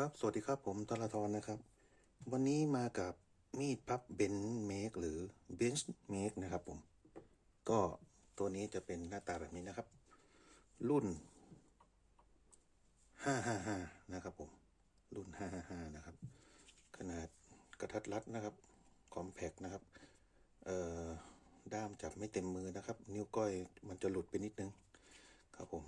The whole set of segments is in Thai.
ครับ สวัสดีครับผมตลาทรนะครับ วันนี้มากับมีดพับเบนเมกหรือเบนช์เมกนะครับผม ก็ตัวนี้จะเป็นหน้าตาแบบนี้นะครับ รุ่น 555 นะครับผม รุ่น 555 นะครับ ขนาดกระทัดรัดนะครับคอมแพกนะครับ เอ่อ ด้ามจับไม่เต็มมือนะครับ นิ้วก้อยมันจะหลุดไปนิดนึง ครับผม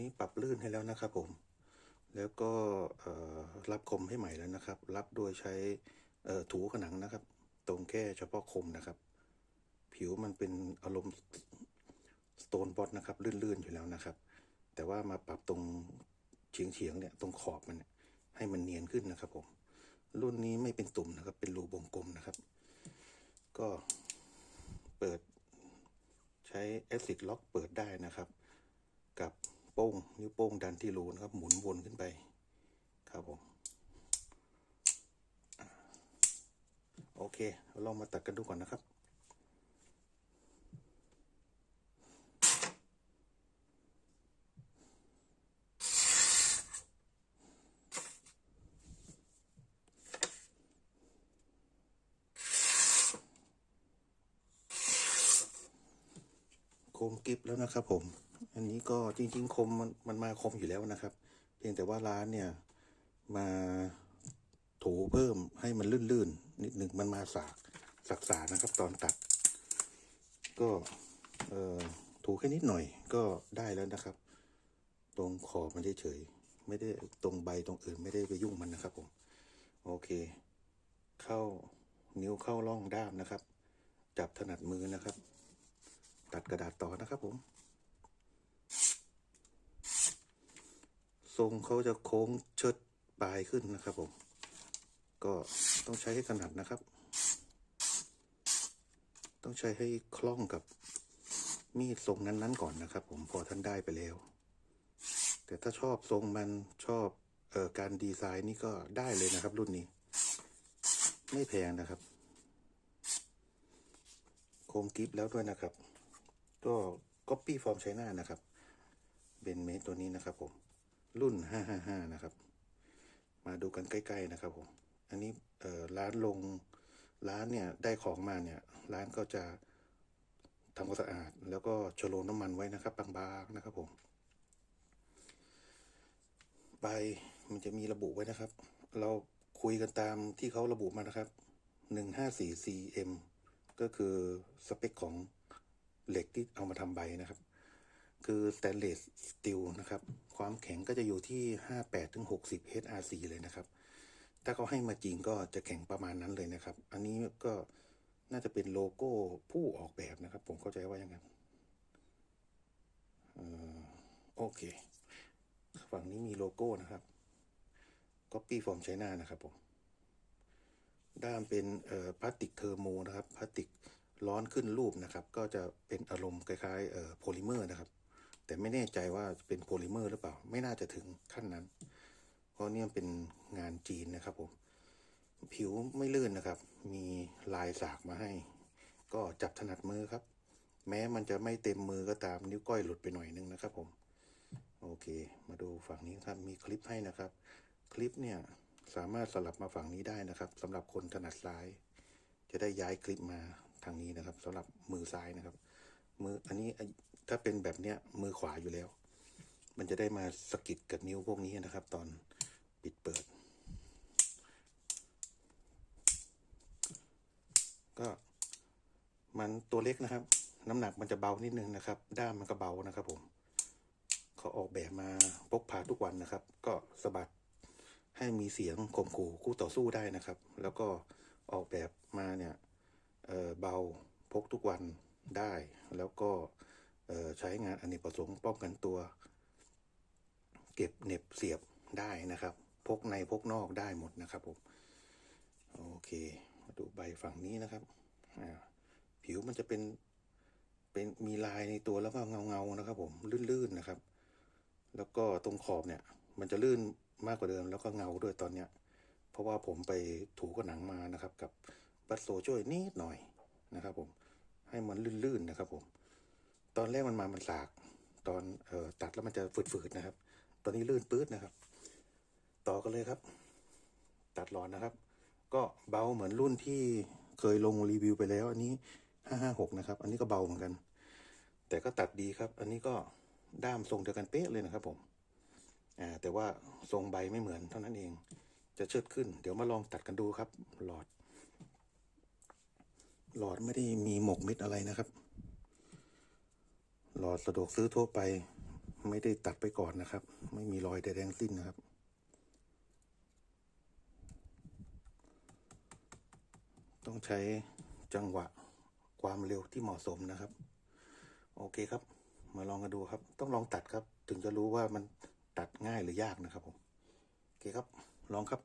นี้ปรับลื่นให้แล้วนะครับผม แล้วก็รับคมให้ใหม่แล้วนะครับ รับโดยใช้ถูผนังนะครับ ตรงแค่เฉพาะคมนะครับ ผิวมันเป็นอารมณ์สโตนบอทนะครับลื่นๆอยู่แล้วนะครับ แต่ว่ามาปรับตรงเฉียงเฉียงๆเนี่ยตรงขอบมันให้มันเนียนขึ้นนะครับผม รุ่นนี้ไม่เป็นตุ่มนะครับ เป็นรูวงกลมนะครับ ก็เปิดใช้แอซิดล็อกเปิดได้นะครับ กับ โป้งนิ้วโป้งดันที่รูนะครับ หมุนวนขึ้นไปครับผมโอเคเราลองมาตัดกันดูก่อนนะครับคมกิบแล้วนะครับผม อันนี้ก็จริง ๆ คมมันมันมาคมอยู่แล้วนะครับ เพียงแต่ว่าร้านเนี่ยมาถูเพิ่มให้มันลื่นๆนิดหนึ่งมันมาสากสักสานะครับ ตอนตัด ก็เอ่อถูแค่นิดหน่อยก็ได้แล้วนะครับ ตรงขอบมันเฉยๆไม่ได้ตรงใบตรงอื่นไม่ได้ไปยุ่งมันนะครับผมโอเค เข้านิ้วเข้าร่องด้ามนะครับ จับถนัดมือนะครับ ตัดกระดาษต่อนะครับผม ทรงเขาจะโค้งเชิดปลายขึ้นนะครับผม ก็ต้องใช้ให้ถนัดนะครับ ต้องใช้ให้คล่องกับมีดทรงนั้นๆก่อนนะครับ ผมพอท่านได้ไปแล้ว แต่ถ้าชอบทรงมันชอบเอ่อการดีไซน์นี่ก็ได้เลยนะครับ รุ่นนี้ ไม่แพงนะครับ โคมกิฟแล้วด้วยนะครับ ก็ก๊อปปี้ฟอร์มไชน่านะครับ เป็นเมตรตัวนี้นะครับผม รุ่น 555 นะครับ มาดูกันใกล้ ๆ นะครับผม อันนี้ร้านลงร้านเนี่ยได้ของมาเนี่ย ร้านก็จะทำความสะอาด แล้วก็โชโลน้ำมันไว้นะครับ บางๆนะครับผมใบมันจะมีระบุไว้นะครับ เราคุยกันตามที่เขาระบุมานะครับ 154 cm ก็คือสเปคของเหล็กที่เอามาทำใบนะครับ คือ stainless steel นะครับ ความแข็งก็จะอยู่ที่ 58ถึง60 HRC เลยนะครับ ถ้าเขาให้มาจริงก็จะแข็งประมาณนั้นเลยนะครับ อันนี้ก็น่าจะเป็นโลโก้ผู้ออกแบบนะครับ ผมเข้าใจว่าอย่างนั้นเออโอเค ฝั่งนี้มีโลโก้นะครับ Copy from China นะครับผม ด้ามเป็นพลาสติกเทอร์โมนะครับ พลาสติกร้อนขึ้นรูปนะครับ ก็จะเป็นอารมณ์คล้ายๆโพลิเมอร์นะครับ แต่ไม่แน่ใจว่าเป็นโพลิเมอร์หรือเปล่า ไม่น่าจะถึงขั้นนั้น เพราะเนี่ยเป็นงานจีนนะครับผม ผิวไม่ลื่นนะครับ มีลายสากมาให้ ก็จับถนัดมือครับ แม้มันจะไม่เต็มมือก็ตามนิ้วก้อยหลุดไปหน่อยนึงนะครับผม โอเค มาดูฝั่งนี้ครับ มีคลิปให้นะครับ คลิปเนี่ยสามารถสลับมาฝั่งนี้ได้นะครับสำหรับคนถนัดซ้าย จะได้ย้ายคลิปมาทางนี้นะครับสำหรับมือซ้ายนะครับ มืออันนี้ ถ้าเป็นแบบเนี้ยมือขวาอยู่แล้ว มันจะได้มาสกิดกับนิ้วพวกนี้นะครับ ตอนปิดเปิด ก็มันตัวเล็กนะครับ น้ำหนักมันจะเบานิดนึงนะครับ ด้ามมันก็เบานะครับผมเขาออกแบบมาพกพาทุกวันนะครับ ก็สะบัดให้มีเสียงข่มขู่คู่ต่อสู้ได้นะครับ แล้วก็ออกแบบมาเนี่ยเเบาพกทุกวันได้ แล้วก็ ใช้งานอเนกประสงค์ป้องกันตัว เก็บเน็บเสียบได้นะครับ พกในพกนอกได้หมดนะครับผมโอเค มาดูใบฝั่งนี้นะครับผิวมันจะเป็นเป็นมีลายในตัวแล้วก็เงาเงานะครับผมลื่นๆนะครับ แล้วก็ตรงขอบเนี่ย มันจะลื่นมากกว่าเดิมแล้วก็เงาด้วยตอนเนี้ย เพราะว่าผมไปถูกระหนังมานะครับ กับบัสโซช่วยนิดหน่อยนะครับ ผมให้มันลื่นๆนะครับ ผม ตอนแรกมันมามันสาก ตอนเอ่อตัดแล้วมันจะฝืดๆนะครับ ตอนนี้ลื่นปื๊ดนะครับ ต่อกันเลยครับ ตัดหลอดนะครับ ก็เบาเหมือนรุ่นที่เคยลงรีวิวไปแล้ว อันนี้ห้าห้าหกนะครับ อันนี้ก็เบาเหมือนกัน แต่ก็ตัดดีครับ อันนี้ก็ด้ามทรงเดียวกันเป๊ะเลยนะครับ ผมอ่าแต่ว่าทรงใบไม่เหมือนเท่านั้นเอง จะเชิดขึ้น เดี๋ยวมาลองตัดกันดูครับ หลอด หลอดไม่ได้มีหมกเม็ดอะไรนะครับ หลอดสะดวกซื้อทั่วไป ไม่ได้ตัดไปก่อนนะครับ ไม่มีรอยใดๆทั้งสิ้นนะครับ ต้องใช้จังหวะความเร็วที่เหมาะสมนะครับ โอเคครับ มาลองกันดูครับ ต้องลองตัดครับ ถึงจะรู้ว่ามันตัดง่ายหรือยากนะครับผมโอเคครับ ลองครับ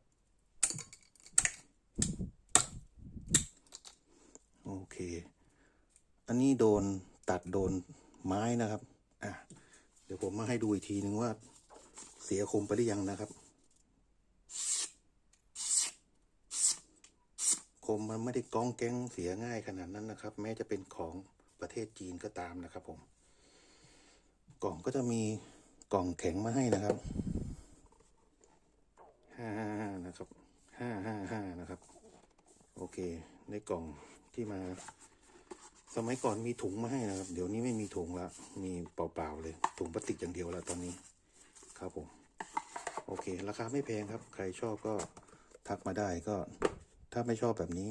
โอเค อันนี้โดนตัดโดน ไม้นะครับอะเดี๋ยวผมมาให้ดูอีกทีนึงว่า เสียคมไปหรือยังนะครับ คมมันไม่ได้ก้องแก้งเสียง่ายขนาดนั้นนะครับ แม้จะเป็นของประเทศจีนก็ตามนะครับผม กล่องก็จะมีกล่องแข็งมาให้นะครับห้าห้าห้านะครับห้าห้าห้านะครับ โอเค ในกล่องที่มา สมัยก่อนมีถุงมาให้นะครับ เดี๋ยวนี้ไม่มีถุงละ มีเปล่าๆเลย ถุงพลาสติกอย่างเดียวล้วตอนนี้ ครับผม โอเค ราคาไม่แพงครับ ใครชอบก็ทักมาได้ก็ ถ้าไม่ชอบแบบนี้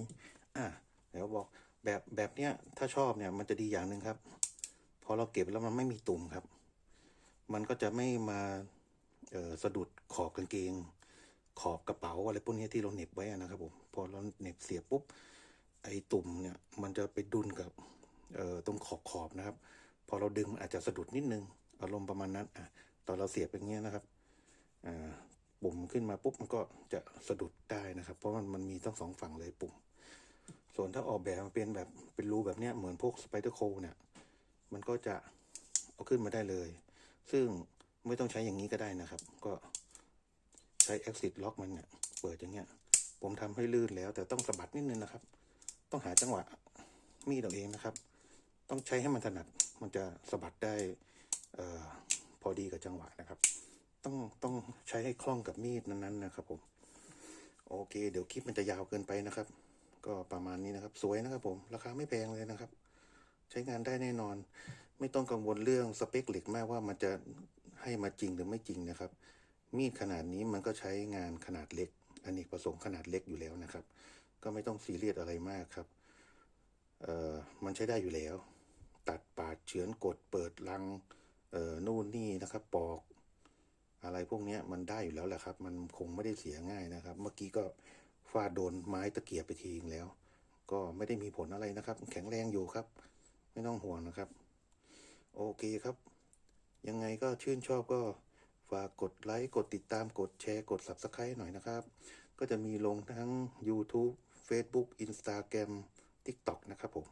อะเดี๋ยวบอกแบบแบบเนี้ย ถ้าชอบเนี่ยมันจะดีอย่างหนึ่งครับ พอเราเก็บแล้วมันไม่มีตุ่มครับ มันก็จะไม่มาเออสะดุดขอบกางเกง ขอบกระเป๋าอะไรพวกนี้ที่เราเน็บไว้อะนะครับผม พอเราเน็บเสียบปุ๊บ ไอ้ตุ่มเนี่ย มันจะไปดุนกับ ขอบนะครับ พอเราดึงอาจจะสะดุดนิดนึง อารมณ์ประมาณนั้นอะตอนเราเสียบอย่างเงี้ยนะครับอ่าปุ่มขึ้นมาปุ๊บมันก็จะสะดุดได้นะครับ เพราะมันมันมีทั้งสองฝั่งเลยปุ่ม ส่วนถ้าออกแบบมาเป็นแบบเป็นรูแบบเนี้ยเหมือนพวกสไปเดอร์โคเนี่ย มันก็จะเอาขึ้นมาได้เลย ซึ่งไม่ต้องใช้อย่างนี้ก็ได้นะครับ ก็ใช้ exit lock มันเนี่ยเปิดอย่างเงี้ย ผมทำให้ลื่นแล้วแต่ต้องสะบัดนิดนึงนะครับ ต้องหาจังหวะมีดเอาเองนะครับ ต้องใช้ให้มันถนัด มันจะสะบัดได้ออพอดีกับจังหวะนะครับ ต้องต้องใช้ให้คล่องกับมีดนั้นๆนะครับ ผม โอเค เดี๋ยวคลิปมันจะยาวเกินไปนะครับ ก็ประมาณนี้นะครับ สวยนะครับ ผม ราคาไม่แพงเลยนะครับ ใช้งานได้แน่นอน ไม่ต้องกังวลเรื่องสเปคเหล็กมากว่ามันจะให้มาจริงหรือไม่จริงนะครับ มีดขนาดนี้มันก็ใช้งานขนาดเล็กอเนกประสงค์ขนาดเล็กอยู่แล้วนะครับ ก็ไม่ต้องซีเรียสอะไรมากครับ เอ่อ มันใช้ได้อยู่แล้ว ตัดปาดเฉือนกดเปิดรังเอ่อนู่นนี่นะครับ ปอก อะไรพวกนี้มันได้อยู่แล้วแหละครับ มันคงไม่ได้เสียง่ายนะครับ เมื่อกี้ก็ฟาดโดนไม้ตะเกียบไปทีนึงแล้ว ก็ไม่ได้มีผลอะไรนะครับ แข็งแรงอยู่ครับ ไม่ต้องห่วงนะครับ โอเคครับ ยังไงก็ชื่นชอบก็ฝากกดไลค์ กดติดตามกดแชร์กด Subscribe หน่อยนะครับ ก็จะมีลงทั้ง YouTube Facebook Instagram TikTok นะครับผม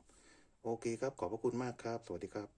โอเคครับ ขอบพระคุณมากครับ สวัสดีครับ